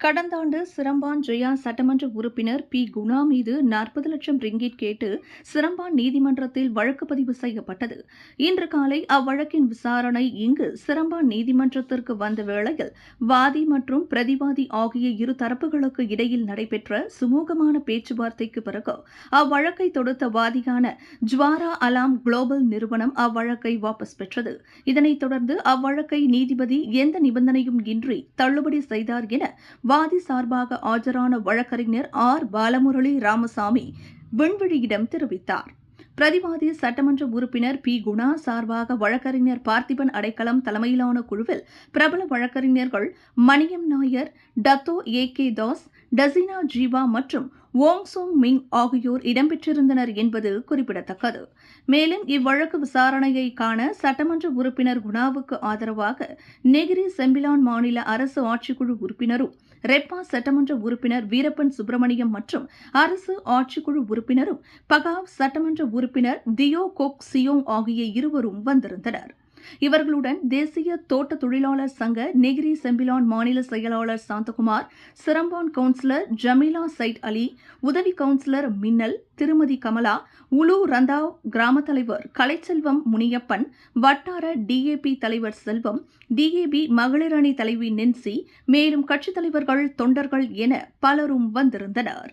கடந்த ஆண்டு சிரம்பான் ஜெயா சட்டமன்ற உறுப்பினர் பி. குணா மீது நாற்பது லட்சம் ரிங்கிட் கேட்டு சிரம்பான் நீதிமன்றத்தில் வழக்கு பதிவு செய்யப்பட்டது. இன்று காலை அவ்வழக்கின் விசாரணை இங்கு சிரம்பான் நீதிமன்றத்திற்கு வந்த வேளையில் வாதி மற்றும் பிரதிவாதி ஆகிய இரு தரப்புகளுக்கு இடையில் நடைபெற்ற சுமூகமான பேச்சுவார்த்தைக்கு பிறகு அவ்வழக்கை தொடுத்த வாதியான ஜுவாரா அலாம் குளோபல் நிறுவனம் அவ்வழக்கை வாபஸ் பெற்றது. இதனைத் தொடர்ந்து அவ்வழக்கை நீதிபதி எந்த நிபந்தனையும் இன்றி தள்ளுபடி செய்தார் என வாதி சார்பாக ஆஜரான வழக்கறிஞர் ஆர். பாலமுரளி ராமசாமி விண்வெளியிடம் தெரிவித்தார். பிரதிவாதி சட்டமன்ற உறுப்பினர் பி. குணா சார்பாக வழக்கறிஞர் பார்த்திபன் அடைக்கலம் தலைமையிலான குழுவில் பிரபல வழக்கறிஞர்கள் Maniam Nair Dato A. K. Das டசினா Jeeva மற்றும் ஓங் சோங் மிங் ஆகியோர் இடம்பெற்றிருந்தனர் என்பது குறிப்பிடத்தக்கது. மேலும் இவ்வழக்கு விசாரணையை காண சட்டமன்ற உறுப்பினர் குணாவுக்கு ஆதரவாக நெகிரி செம்பிலான் மாநில அரசு ஆட்சிக்குழு உறுப்பினரும் ரெப்பா சட்டமன்ற உறுப்பினர் வீரப்பன் சுப்பிரமணியம் மற்றும் அரசு ஆட்சிக்குழு உறுப்பினரும் பகாவ் சட்டமன்ற உறுப்பினர் தியோ கொக் சியோங் ஆகிய இருவரும் வந்திருந்தனர். இவர்களுடன் தேசிய தோட்ட தொழிலாளர் சங்க நெகிரி செம்பிலான் மாநில செயலாளர் Santhakumar Seremban councillor Jamila Said Ali உதவி கவுன்சிலர் மின்னல் திருமதி கமலா உலு ரந்தாவ் கிராம தலைவர் கலைச்செல்வம் முனியப்பன் வட்டார டிஏபி தலைவர் செல்வம் டிஏபி மகளிர் அணி தலைவி நென்சி மேலும் கட்சித் தலைவர்கள் தொண்டர்கள் என பலரும் வந்திருந்தனர்.